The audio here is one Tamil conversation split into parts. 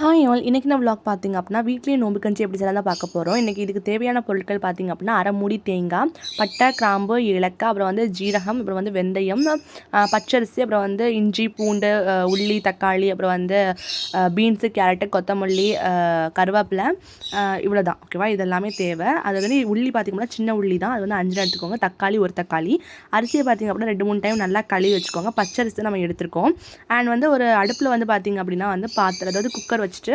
啊，ஹாய் ஆல் இன்றைக்கி நான் விளாக் பார்த்திங்க அப்படின்னா வீட்லேயே நோம்பு கஞ்சி எப்படி செய்யலாம் தான் பார்க்க போகிறோம் இன்றைக்கி இதுக்கு தேவையான பொருட்கள் பார்த்தீங்க அப்படின்னா அரை மூடி தேங்காய் பட்டை கிராம்பு ஏலக்காய் அப்புறம் வந்து ஜீரகம் அப்புறம் வந்து வெந்தயம் பச்சரிசி அப்புறம் வந்து இஞ்சி பூண்டு உள்ளி தக்காளி அப்புறம் வந்து பீன்ஸு கேரட்டு கொத்தமல்லி கருவேப்பிலை இவ்வளோ தான் ஓகேவா? இதெல்லாமே தேவை. அது வந்து உள்ளி பார்த்திங்கன்னா சின்ன உள்ளி தான். அது வந்து அஞ்சு எடுத்துக்கோங்க. தக்காளி ஒரு தக்காளி. அரிசியை பார்த்திங்க அப்படின்னா ரெண்டு மூணு டைம் நல்லா கழுவி வச்சுக்கோங்க. பச்சரிசி நம்ம எடுத்துருக்கோம். அண்ட் வந்து ஒரு அடுப்பில் வந்து பார்த்திங்க அப்படின்னா வந்து பாத்திரம் அதாவது குக்கர் வச்சுட்டு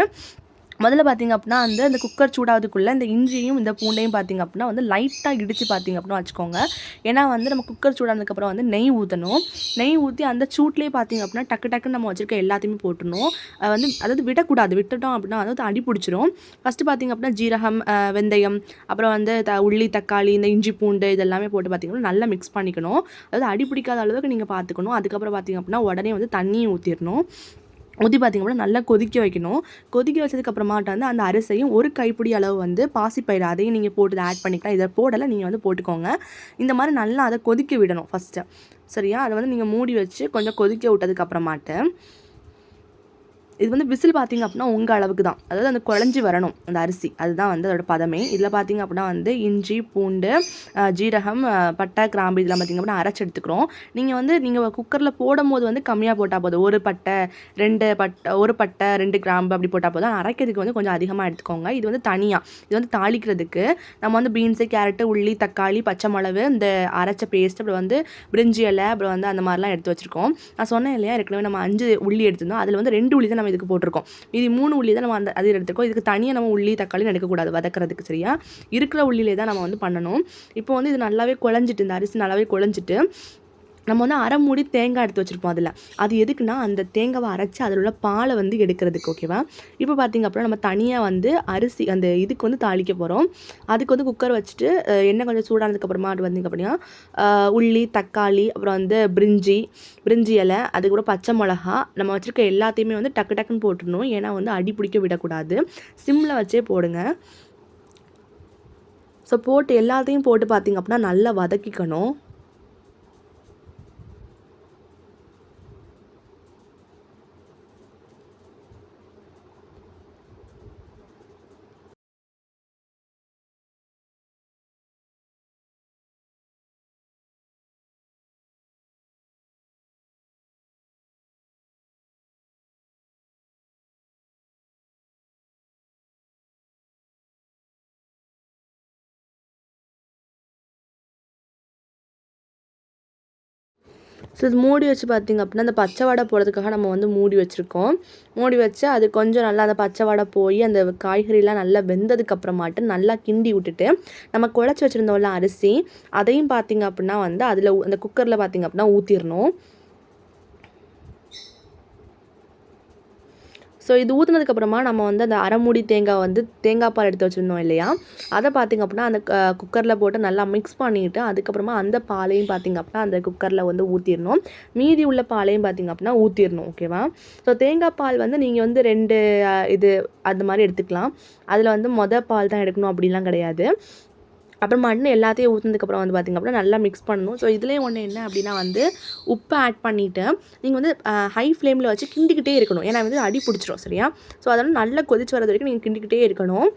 முதல்ல பார்த்தீங்க அப்படின்னா வந்து அந்த குக்கர் சூடாவதுக்குள்ளே இந்த இஞ்சியும் இந்த பூண்டையும் பார்த்திங்க அப்படின்னா வந்து லைட்டாக இடித்து பார்த்தீங்க அப்படின்னா வச்சுக்கோங்க. ஏன்னா வந்து நம்ம குக்கர் சூடானதுக்கப்புறம் வந்து நெய் ஊற்றணும் நெய் ஊற்றி அந்த சூட்லேயே பார்த்தீங்க அப்படின்னா டக்கு டக்குன்னு நம்ம வச்சுருக்க எல்லாத்தையுமே போட்டுடணும். வந்து அதாவது விடக்கூடாது. விட்டுட்டோம் அப்படின்னா அதாவது அடி பிடிச்சிரும். ஃபஸ்ட்டு பார்த்தீங்க அப்படின்னா ஜீரகம் வெந்தயம் அப்புறம் வந்து த உள்ளி தக்காளி இந்த இஞ்சி பூண்டு இதெல்லாமே போட்டு பார்த்திங்கன்னா நல்லா மிக்ஸ் பண்ணிக்கணும். அதாவது அடி பிடிக்காத அளவுக்கு நீங்கள் பார்த்துக்கணும் அதுக்கப்புறம் பார்த்தீங்க அப்படின்னா உடனே வந்து தண்ணியும் ஊற்றிடணும் ஊற்றி பார்த்திங்க அப்படின்னா நல்லா கொதிக்க வைக்கணும். கொதிக்க வச்சதுக்கப்புறமாட்ட வந்து அந்த அரிசியும் ஒரு கைப்பிடி அளவு வந்து பாசிப்பயிறு அதையும் நீங்கள் போட்டு ஆட் பண்ணிக்கலாம். இதை போடலை நீங்கள் வந்து போட்டுக்கோங்க. இந்த மாதிரி நல்லா அதை கொதிக்க விடணும் ஃபஸ்ட்டு சரியா? அதை வந்து நீங்கள் மூடி வச்சு கொஞ்சம் கொதிக்க விட்டதுக்கப்புறமாட்டு இது வந்து விசில் பார்த்தீங்க அப்படின்னா உங்கள் அளவுக்கு தான். அதாவது அந்த குழஞ்சி வரணும் அந்த அரிசி. அதுதான் வந்து அதோட பதமே. இதில் பார்த்தீங்க அப்படின்னா வந்து இஞ்சி பூண்டு ஜீரகம் பட்டை கிராம்பு இதெல்லாம் பார்த்தீங்க அப்படின்னா அரைச்சி எடுத்துக்கிறோம். நீங்கள் வந்து நீங்கள் குக்கரில் போடும் போது வந்து கம்மியாக போட்டால் போதும். ஒரு பட்டை ரெண்டு பட்டை ஒரு பட்டை ரெண்டு கிராம்பு அப்படி போட்டால் போதும். அரைக்கிறதுக்கு வந்து கொஞ்சம் அதிகமாக எடுத்துக்கோங்க. இது வந்து தனியாக இது வந்து தாளிக்கிறதுக்கு நம்ம வந்து பீன்ஸு கேரட்டு உள்ளி தக்காளி பச்சை மிளகு இந்த அரைச்ச பேஸ்ட் அப்புறம் வந்து பிரிஞ்சி இலை அப்புறம் வந்து அந்த மாதிரிலாம் எடுத்து வச்சுருக்கோம். நான் சொன்னேன் இல்லையா? ஏற்கனவே நம்ம அஞ்சு உள்ளி எடுத்திருந்தோம். அதில் வந்து ரெண்டு உள்ளி தான் நம்ம இதுக்கு போட்டிருக்கோம். இது மூணு உள்ளி தான் நம்ம அந்த அது எடுத்துருக்கோம். இதுக்கு தனியாக நம்ம உள்ளி தக்காளி எடுக்கக்கூடாது. வதக்கிறதுக்கு சரியா? இருக்கிற உள்ளிலே தான் நம்ம வந்து பண்ணணும். இப்போ வந்து இது நல்லாவே குழஞ்சிட்டு இந்த அரிசி நல்லாவே குழஞ்சிட்டு நம்ம வந்து அரை மூடி தேங்காய் எடுத்து வச்சுருப்போம் அதில். அது எதுக்குன்னா அந்த தேங்காவை அரைச்சி அதில் உள்ள பாலை வந்து எடுக்கிறதுக்கு ஓகேவா இப்போ பார்த்திங்க அப்படின்னா நம்ம தனியாக வந்து அரிசி அந்த இதுக்கு வந்து தாளிக்க போகிறோம் அதுக்கு வந்து குக்கர் வச்சுட்டு எண்ணெய் கொஞ்சம் சூடானதுக்கப்புறமா அது வந்தீங்க அப்படின்னா உள்ளி தக்காளி அப்புறம் வந்து பிரிஞ்சி பிரிஞ்சி இலை அது கூட பச்சை மிளகா நம்ம வச்சுருக்க எல்லாத்தையுமே வந்து டக்கு டக்குன்னு போட்டுடணும். ஏன்னா வந்து அடி பிடிக்க விடக்கூடாது. சிம்மில் வச்சே போடுங்க. ஸோ போட்டு எல்லாத்தையும் போட்டு பார்த்திங்க அப்படின்னா நல்லா வதக்கிக்கணும். ஸோ இது மூடி வச்சு பார்த்திங்க அப்படின்னா அந்த பச்சை வடை போடுறதுக்காக நம்ம வந்து மூடி வச்சுருக்கோம். மூடி வச்சு அது கொஞ்சம் நல்லா அந்த பச்சை வடை போய் அந்த காய்கறிலாம் நல்லா வெந்ததுக்கப்புறமாட்டு நல்லா கிண்டி விட்டுட்டு நம்ம குழச்சி வச்சுருந்தோம்ல அரிசி அதையும் பார்த்திங்க அப்படின்னா வந்து அதில் அந்த குக்கரில் பார்த்திங்க அப்படின்னா ஊற்றிடணும் ஸோ இது ஊற்றுனதுக்கப்புறமா நம்ம வந்து அந்த அரைமுடி தேங்காய் வந்து தேங்காய் பால் எடுத்து வச்சுருந்தோம் இல்லையா? அதை பார்த்திங்க அப்படின்னா அந்த குக்கரில் போட்டு நல்லா மிக்ஸ் பண்ணிவிட்டு அதுக்கப்புறமா அந்த பாலையும் பார்த்திங்க அப்படின்னா அந்த குக்கரில் வந்து ஊற்றிடணும் மீதி உள்ள பாலையும் பார்த்திங்க அப்படின்னா ஊற்றிடணும் ஓகேவா ஸோ தேங்காய் பால் வந்து நீங்கள் வந்து ரெண்டு இது அது மாதிரி எடுத்துக்கலாம். அதில் வந்து மொதல் பால் தான் எடுக்கணும் அப்படிலாம் கிடையாது. அப்புறம் மண் எல்லாத்தையும் ஊற்றினதுக்கப்புறம் வந்து பார்த்திங்க அப்படின்னா நல்லா மிக்ஸ் பண்ணணும். ஸோ இதுலேயே ஒன்று என்ன அப்படின்னா வந்து உப்பு ஆட் பண்ணிவிட்டு நீங்கள் வந்து ஹை ஃப்ளேமில் வச்சு கிண்டிக்கிட்டே இருக்கணும். ஏன்னா வந்து அடி பிடிச்சிரும் சரியா? ஸோ அதனால் நல்லா கொதிச்சு வரது வரைக்கும் நீங்கள் கிண்டிக்கிட்டே இருக்கணும்.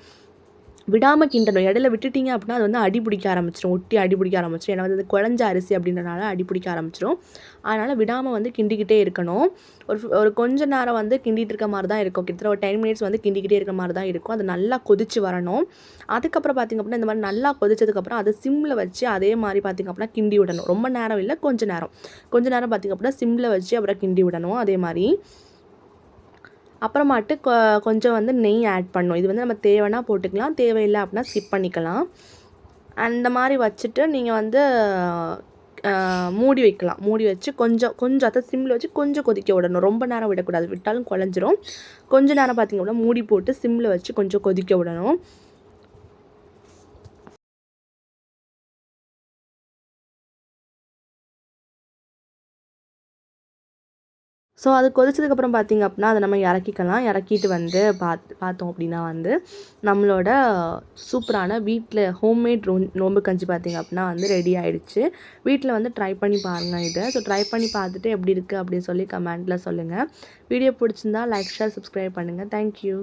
விடாமல் கிண்டணும் இடையில விட்டுட்டீங்க அப்படின்னா அது வந்து அடி பிடிக்க ஆரம்பிச்சிடும் ஒட்டி அடி பிடிக்க ஆரம்பிச்சிடும் ஏன்னா வந்து குழஞ்ச அரிசி அப்படின்றனால அடி பிடிக்க ஆரம்பிச்சிடும் அதனால் விடாமல் வந்து கிண்டிக்கிட்டே இருக்கணும். ஒரு ஒரு கொஞ்ச நேரம் வந்து கிண்டிகிட்டு இருக்க மாதிரி தான் இருக்கும். கிட்டத்தட்ட ஒரு டென் மினிட்ஸ் வந்து கிண்டிக்கிட்டே இருக்க மாதிரி தான் இருக்கும். அது நல்லா கொதிச்சு வரணும். அதுக்கப்புறம் பார்த்திங்க அப்படின்னா இந்த மாதிரி நல்லா கொதிச்சதுக்கப்புறம் அதை சிம்மில் வச்சு அதே மாதிரி பார்த்திங்க அப்படின்னா கிண்டி விடணும். ரொம்ப நேரம் இல்லை கொஞ்சம் நேரம். கொஞ்ச நேரம் பார்த்திங்க அப்படின்னா சிம்மில் வச்சு அப்புறம் கிண்டி விடணும். அதே மாதிரி. அப்புறமாட்டு கொ கொஞ்சம் வந்து நெய் ஆட் பண்ணும் இது வந்து நம்ம தேவைன்னா போட்டுக்கலாம். தேவையில்லை அப்படின்னா ஸ்கிப் பண்ணிக்கலாம். அந்த மாதிரி வச்சுட்டு நீங்கள் வந்து மூடி வைக்கலாம். மூடி வச்சு கொஞ்சம் கொஞ்சம் அதை சிம்மில் வச்சு கொஞ்சம் கொதிக்க விடணும். ரொம்ப நேரம் விடக்கூடாது. விட்டாலும் குழஞ்சிரும். கொஞ்ச நேரம் பார்த்திங்க அப்படின்னா மூடி போட்டு சிம்மில் வச்சு கொஞ்சம் கொதிக்க விடணும். ஸோ அது கொதிச்சதுக்கப்புறம் பார்த்திங்க அப்படின்னா அதை நம்ம இறக்கிக்கலாம். இறக்கிட்டு வந்து பார்த்து பார்த்தோம் அப்படின்னா வந்து நம்மளோட சூப்பரான வீட்டில் ஹோம்மேட் ரோ நோம்பு கஞ்சி பார்த்திங்க அப்படின்னா வந்து ரெடி ஆகிடுச்சு வீட்டில் வந்து ட்ரை பண்ணி பாருங்கள் இதை. ஸோ ட்ரை பண்ணி பார்த்துட்டு எப்படி இருக்குது அப்படின்னு சொல்லி கமெண்ட்டில் சொல்லுங்கள் வீடியோ பிடிச்சிருந்தா லைக் ஷேர் சப்ஸ்கிரைப் பண்ணுங்கள் தேங்க்யூ